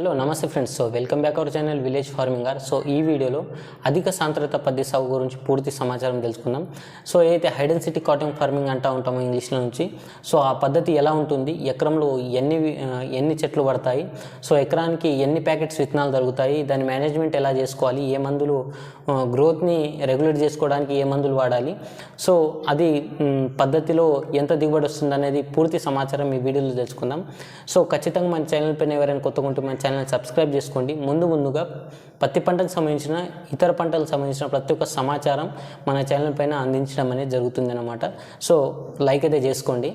Hello నమస్తే friends so welcome back our channel village farming are so ఈ వీడియోలో అధిక సాంద్రత పద్ధతి సాగు గురించి పూర్తి సమాచారం తెలుసుకుందాం. సో ఏదైతే హైడెన్ సిటీ కాటన్ ఫార్మింగ్ అంటూ ఉంటామో ఇంగ్లీష్లో నుంచి సో ఆ పద్ధతి ఎలా ఉంటుంది? ఎకరంలో ఎన్ని ఎన్ని చెట్లు పడతాయి? సో ఎకరానికి ఎన్ని ప్యాకెట్స్ విత్తనాలు దొరుకుతాయి? దాని మేనేజ్మెంట్ ఎలా చేసుకోవాలి? ఏ మందులు గ్రోత్ని రెగ్యులేట్ చేసుకోవడానికి ఏ మందులు వాడాలి? సో అది పద్ధతిలో ఎంత దిగుబడి వస్తుంది అనేది పూర్తి సమాచారం ఈ వీడియోలో తెలుసుకుందాం. సో ఖచ్చితంగా మన ఛానల్ పైన ఎవరైనా కొత్తగా ఉంటే మన ఛానల్ సబ్స్క్రైబ్ చేసుకోండి. ముందు ముందుగా పత్తి పంటకు సంబంధించిన ఇతర పంటలకు సంబంధించిన ప్రతి ఒక్క సమాచారం మన ఛానల్ పైన అందించడం అనేది జరుగుతుంది అనమాట సో లైక్ అయితే చేసుకోండి.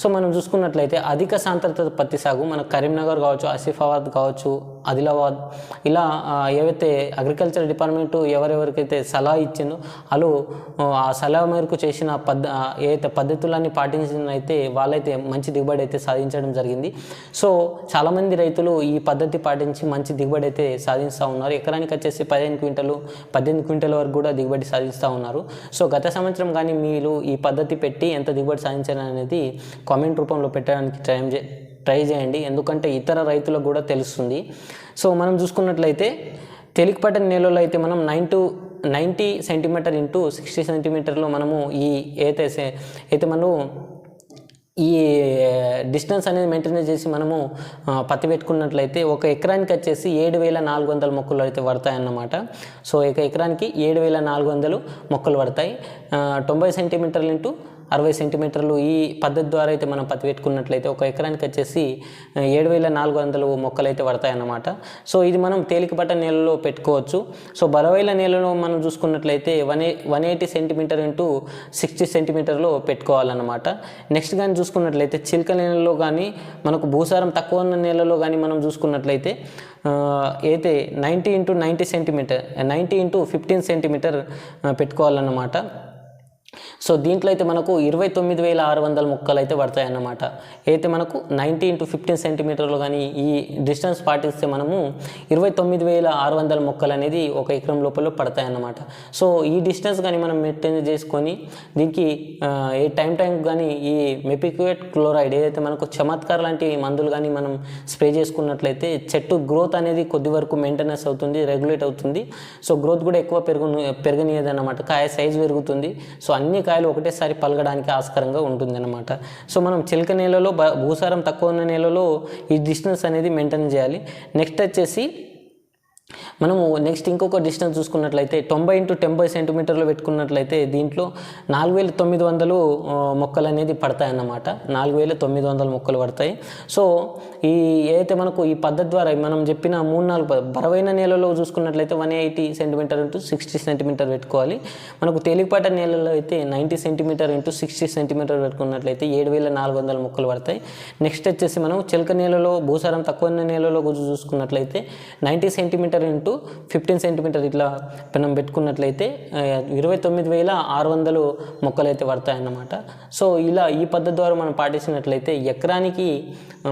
సో మనం చూసుకున్నట్లయితే అధిక సాంద్రత పత్తి సాగు మన కరీంనగర్ కావచ్చు ఆసిఫాబాద్ కావచ్చు ఆదిలాబాద్. ఇలా ఏవైతే అగ్రికల్చర్ డిపార్ట్మెంట్ ఎవరెవరికైతే సలహా ఇచ్చిందో వాళ్ళు ఆ, సలహా మేరకు చేసిన పద్ధ ఏవైతే ఏదైతే పద్ధతులన్నీ పాటించినైతే వాళ్ళైతే మంచి దిగుబడి అయితే సాధించడం జరిగింది. సో చాలామంది రైతులు ఈ పద్ధతి పాటించి మంచి దిగుబడి అయితే సాధిస్తూ ఉన్నారు. ఎకరానికి వచ్చేసి పదిహేను క్వింటలు పద్దెనిమిది క్వింటల వరకు కూడా దిగుబడి సాధిస్తూ ఉన్నారు. సో గత సంవత్సరం కానీ మీరు ఈ పద్ధతి పెట్టి ఎంత దిగుబడి సాధించారు అనేది కామెంట్ రూపంలో పెట్టడానికి ట్రై చే ట్రై చేయండి. ఎందుకంటే ఇతర రైతులకు కూడా తెలుస్తుంది. సో మనం చూసుకున్నట్లయితే తేలికపాటి నేలలో అయితే మనం nine two ninety centimetre into sixty సెంటీమీటర్లో మనము ఈ అయితే అయితే మనము ఈ డిస్టెన్స్ అనేది మెయింటైన్ చేసి మనము పత్తి పెట్టుకున్నట్లయితే ఒక ఎకరానికి వచ్చేసి ఏడు వేల నాలుగు వందల మొక్కలు అయితే పడతాయన్నమాట. సో ఒక ఎకరానికి ఏడు వేల నాలుగు వందలు మొక్కలు పడతాయి. తొంభై సెంటీమీటర్లు ఇంటూ అరవై సెంటీమీటర్లు ఈ పద్ధతి ద్వారా అయితే మనం పత్తి పెట్టుకున్నట్లయితే ఒక ఎకరానికి వచ్చేసి ఏడు వేల నాలుగు వందలు మొక్కలు అయితే పడతాయి అన్నమాట సో ఇది మనం తేలికపట్ట నేలలో పెట్టుకోవచ్చు. సో బరవైల నేలలో మనం చూసుకున్నట్లయితే one one eighty centimetre into sixty సెంటీమీటర్లో పెట్టుకోవాలన్నమాట. నెక్స్ట్ కానీ చూసుకున్నట్లయితే చిలక నేలలో కానీ మనకు భూసారం తక్కువ ఉన్న నేలలో కానీ మనం చూసుకున్నట్లయితే అయితే ninety into ninety centimetre ninety into fifteen centimetre పెట్టుకోవాలన్నమాట. సో దీంట్లో అయితే మనకు ఇరవై తొమ్మిది వేల ఆరు వందల ముక్కలు అయితే పడతాయి అన్నమాట అయితే మనకు నైంటీ ఇంటూ ఫిఫ్టీన్ సెంటీమీటర్లు కానీ ఈ డిస్టెన్స్ పాటిస్తే మనము ఇరవై తొమ్మిది వేల ఆరు వందల మొక్కలు అనేది ఒక ఎకరం లోపల పడతాయి అన్నమాట సో ఈ డిస్టెన్స్ కానీ మనం మెయింటైన్ చేసుకొని దీనికి ఈ ఏ టైం టైం కానీ ఈ మెపిక్యుయేట్ క్లోరైడ్ ఏదైతే మనకు చమత్కార్ లాంటి మందులు కానీ మనం స్ప్రే చేసుకున్నట్లయితే చెట్టు గ్రోత్ అనేది కొద్ది వరకు మెయింటెనెన్స్ అవుతుంది రెగ్యులేట్ అవుతుంది. సో గ్రోత్ కూడా ఎక్కువ పెరుగు పెరగనియదన్నమాట. కాయ సైజ్ పెరుగుతుంది. సో అన్ని కాయలు ఒకటేసారి పలగడానికి ఆస్కారంగా ఉంటుందన్నమాట. సో మనం చిలక నేలలో భూసారం తక్కువ ఉన్న నేలలో ఈ డిస్టెన్స్ అనేది మెయింటైన్ చేయాలి. నెక్స్ట్ వచ్చేసి మనము నెక్స్ట్ ఇంకొక డిస్టెన్స్ చూసుకున్నట్లయితే తొంభై ఇంటూ టెంభై సెంటీమీటర్లు పెట్టుకున్నట్లయితే దీంట్లో నాలుగు వేల తొమ్మిది వందలు మొక్కలు అనేది పడతాయి అన్నమాట నాలుగు వేల తొమ్మిది వందల మొక్కలు పడతాయి. సో ఈ ఏదైతే మనకు ఈ పద్ధతి ద్వారా మనం చెప్పిన మూడు నాలుగు బరవైన నేలలో చూసుకున్నట్లయితే one eighty centimetre into sixty centimetre పెట్టుకోవాలి. మనకు తేలికపాట నేలలో అయితే ninety centimetre into sixty centimetre పెట్టుకున్నట్లయితే ఏడు వేల నాలుగు వందల మొక్కలు పడతాయి. నెక్స్ట్ వచ్చేసి మనం చిలక నేలలో భూసారం తక్కువ ఉన్న నేలలో చూసుకున్నట్లయితే ninety centimetre into fifteen centimetre ఇట్లా పెనం పెట్టుకున్నట్లయితే ఇరవై తొమ్మిది వేల ఆరు వందలు మొక్కలు అయితే పడతాయన్నమాట. సో ఇలా ఈ పద్ధతి ద్వారా మనం పాటించినట్లయితే ఎకరానికి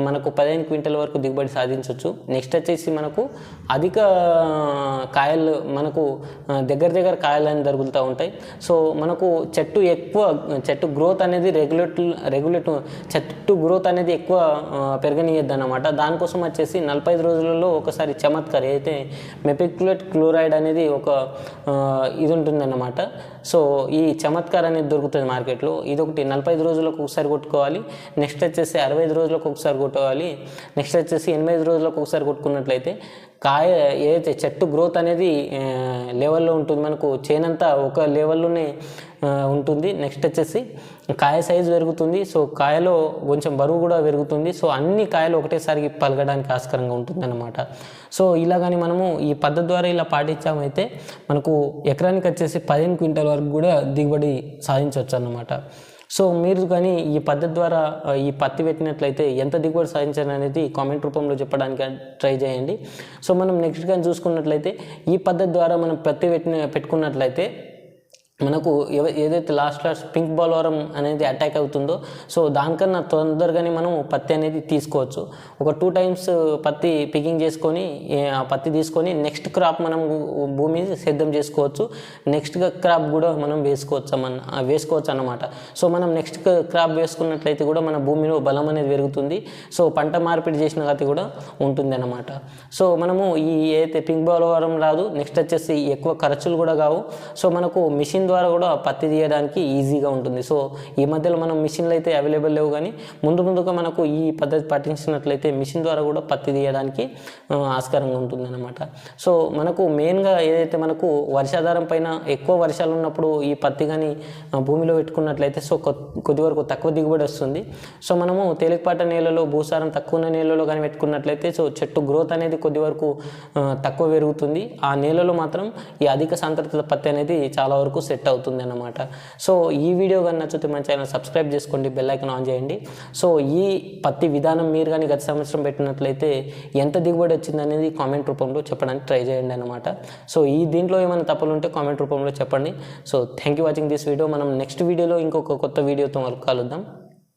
మనకు పదిహేను క్వింటల్ వరకు దిగుబడి సాధించవచ్చు నెక్స్ట్ వచ్చేసి మనకు అధిక కాయలు మనకు దగ్గర దగ్గర కాయలు అనేది దొరుకుతూ ఉంటాయి. సో మనకు చెట్టు ఎక్కువ చెట్టు గ్రోత్ అనేది రెగ్యులేట్ రెగ్యులేట్ చెట్టు గ్రోత్ అనేది ఎక్కువ పెరగనీయద్దు అనమాట దానికోసం వచ్చేసి నలభై ఐదు రోజులలో ఒకసారి చమత్కార్ అయితే మెపిక్యులేట్ క్లోరైడ్ అనేది ఒక ఇది ఉంటుందన్నమాట. సో ఈ చమత్కార్ అనేది దొరుకుతుంది మార్కెట్లో. ఇది ఒకటి నలభై ఐదు రోజులకు ఒకసారి కొట్టుకోవాలి. నెక్స్ట్ వచ్చేసి అరవై ఐదు రోజులకు ఒకసారి కొట్టుకోవాలి. నెక్స్ట్ వచ్చేసి ఎనభై ఐదు రోజులకు ఒకసారి కొట్టుకున్నట్లయితే కాయ ఏదైతే చెట్టు గ్రోత్ అనేది లెవెల్లో ఉంటుంది మనకు చేనంతా ఒక లెవెల్లోనే ఉంటుంది. నెక్స్ట్ వచ్చేసి కాయ సైజు పెరుగుతుంది. సో కాయలో కొంచెం బరువు కూడా పెరుగుతుంది. సో అన్ని కాయలు ఒకటేసారి పలగడానికి ఆస్కారంగా ఉంటుంది అన్నమాట సో ఇలా కానీ మనము ఈ పద్ధతి ద్వారా ఇలా పాటించామైతే మనకు ఎకరానికి వచ్చేసి పదిహేను క్వింటల్ వరకు కూడా దిగుబడి సాధించవచ్చు అన్నమాట సో మీరు కానీ ఈ పద్ధతి ద్వారా ఈ పత్తి పెట్టినట్లయితే ఎంత దిగుబడి సాధించారు అనేది కామెంట్ రూపంలో చెప్పడానికి ట్రై చేయండి. సో మనం నెక్స్ట్ కానీ చూసుకున్నట్లయితే ఈ పద్ధతి ద్వారా మనం పత్తి పెట్టిన పెట్టుకున్నట్లయితే మనకు ఎవ- ఏదైతే లాస్ట్ లాస్ట్ పింక్ బాల్వరం అనేది అటాక్ అవుతుందో సో దానికన్నా తొందరగానే మనం పత్తి అనేది తీసుకోవచ్చు. ఒక టూ టైమ్స్ పత్తి పికింగ్ చేసుకొని ఆ పత్తి తీసుకొని నెక్స్ట్ క్రాప్ మనం భూమిని సిద్ధం చేసుకోవచ్చు. నెక్స్ట్ క్రాప్ కూడా మనం వేసుకోవచ్చు అన్న వేసుకోవచ్చు అన్నమాట. సో మనం నెక్స్ట్ క్రాప్ వేసుకున్నట్లయితే కూడా మన భూమిలో బలం అనేది పెరుగుతుంది. సో పంట మార్పిడి చేసిన గతి కూడా ఉంటుంది అన్నమాట. సో మనము ఈ ఏదైతే పింక్ బాల్వరం రాదు నెక్స్ట్ వచ్చేసి ఎక్కువ ఖర్చులు కూడా కావు. సో మనకు మిషన్ ద్వారా కూడా పత్తి తీయడానికి ఈజీగా ఉంటుంది. సో ఈ మధ్యలో మనం మిషన్లు అయితే అవైలబుల్ లేవు కానీ ముందు ముందుగా మనకు ఈ పద్ధతి పాటించినట్లయితే మిషన్ ద్వారా కూడా పత్తి తీయడానికి ఆస్కారంగా ఉంటుంది అనమాట సో మనకు మెయిన్గా ఏదైతే మనకు వర్షాధారం పైన ఎక్కువ వర్షాలు ఉన్నప్పుడు ఈ పత్తి కానీ భూమిలో పెట్టుకున్నట్లయితే సో కొద్ది వరకు తక్కువ దిగుబడి వస్తుంది. సో మనము తేలికపాట నేలలో భూసారం తక్కువ ఉన్న నేలలో కానీ పెట్టుకున్నట్లయితే సో చెట్టు గ్రోత్ అనేది కొద్ది వరకు తక్కువ పెరుగుతుంది. ఆ నేలలో మాత్రం ఈ అధిక సాంద్రత పత్తి అనేది చాలా వరకు సెట్ అవుతుంది అన్నమాట. సో ఈ వీడియో కానీ నచ్చితే మన ఛానల్ సబ్స్క్రైబ్ చేసుకోండి బెల్ ఐకాన్ ఆన్ చేయండి. సో ఈ పత్తి విధానం మీరు కానీ గత సంవత్సరం పెట్టినట్లయితే ఎంత దిగుబడి వచ్చింది అనేది కామెంట్ రూపంలో చెప్పడానికి ట్రై చేయండి అనమాట సో ఈ దీంట్లో ఏమైనా తప్పులు ఉంటే కామెంట్ రూపంలో చెప్పండి. So thank you watching this video మనం నెక్స్ట్ వీడియోలో ఇంకొక కొత్త వీడియోతో కలుద్దాం.